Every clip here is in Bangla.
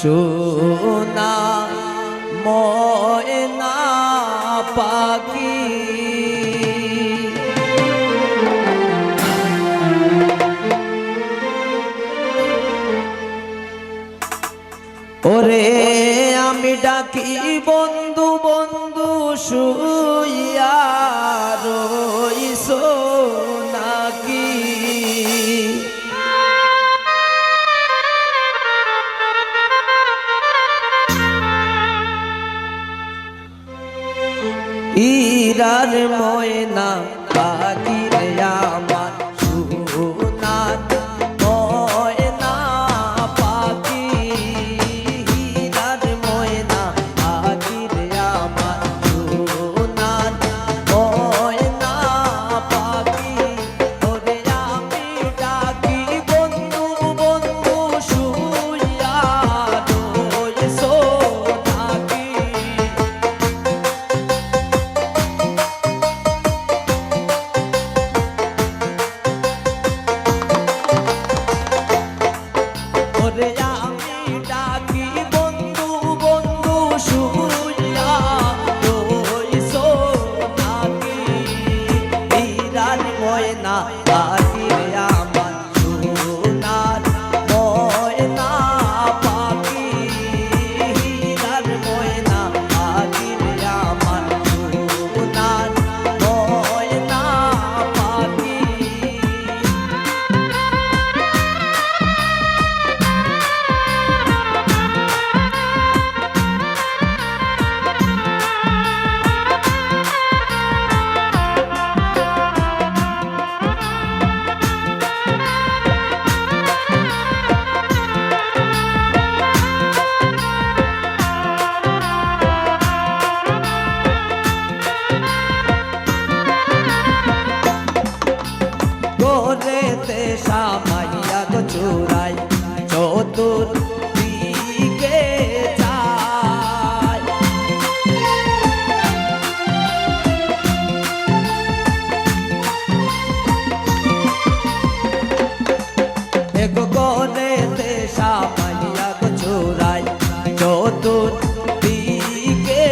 সোনা ময়না পাখি। ওরে আমি ডাকি বন্ধু বন্ধু শুইয়া রইসো ময়না পাখি রে আমার গোরেতে সামাইয়া গো চোরাই চতুর দিকে যায় এগো গোরেতে সামাইয়া গো চোরাই চতুর দিকে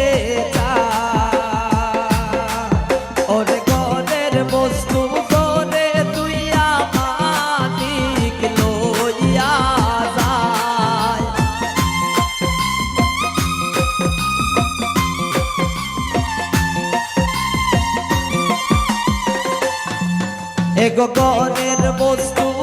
এগো ঘরের বস্তু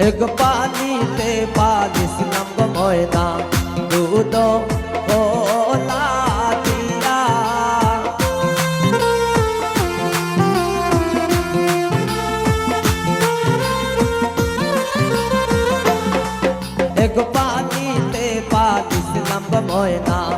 एक पानी ते पालिस नंब मोयना दूधो एक पानी ते पालिस नंब मोयना